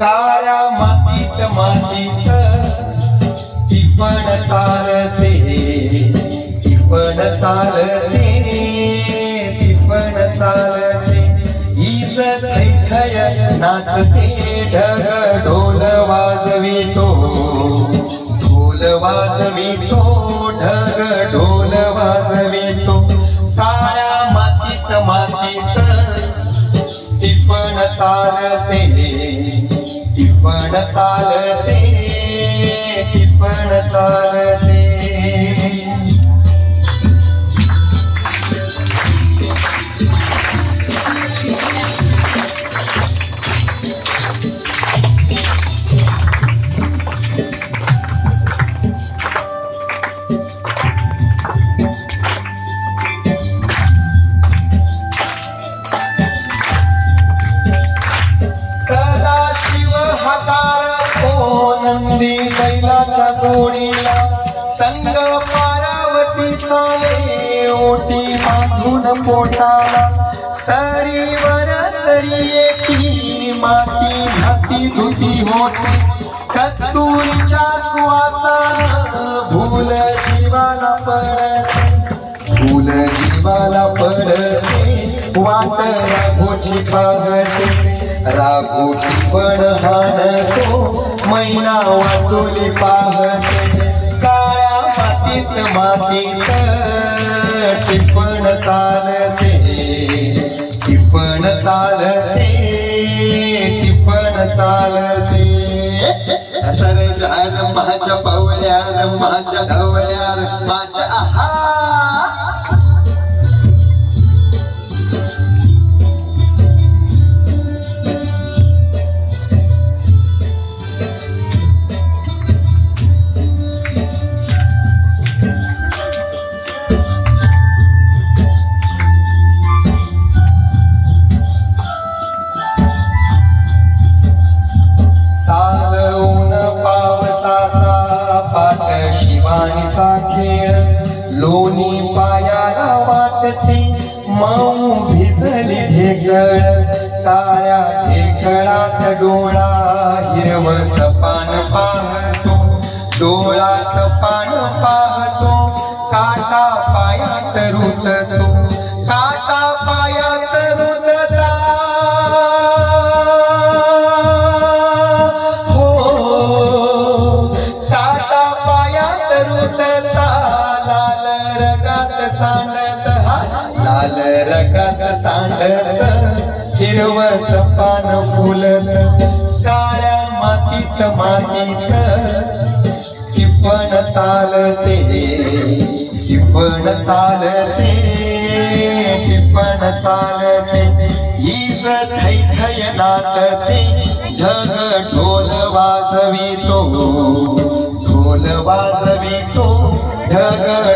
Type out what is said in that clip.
काळ्या मातीत मातीत टिपण चालते टिपण चालते टिपण चालते. ईज थैथय नाचते ढग ढोल वाजवितो ढोल वाजवितो ढग ढोल वाजवितो. काळ्या मातीत मातीत टिपण चालते. पण चालते पण चालते. ओ नंदी बैलाच्या जोडीला संग पारावती चाले ओटी माधून पोटाला. सरीवर सरी येती माती घाती धुती होती. कस्तुरीच्या सुवासान भूल जीवाला पडते. भूल जीवाला पडते. वाट राघोची पाहते राघोची पण हाणतो. मैना वाटोली पाहते. काळ्या मातीत मातीत टिपण चालते. टिपण चालते टिपण चालते. सरजार माझ्या पावल्या माझ्या ढवळ्यार माझ्या खेळ लोणी पायाला वाटती माऊ भिजली ढेकळ. काळ्या ढेकळात डोळा हिरवसा सांडत लाल रंगात सांडत हिरव सपान फुलत काळ्या मातीत मातीत चिपण चालते चिपण चालते चिपण चालते ईज थै थै नाचते ढग ढोल वाजवितो ढोल वाजवितो ढग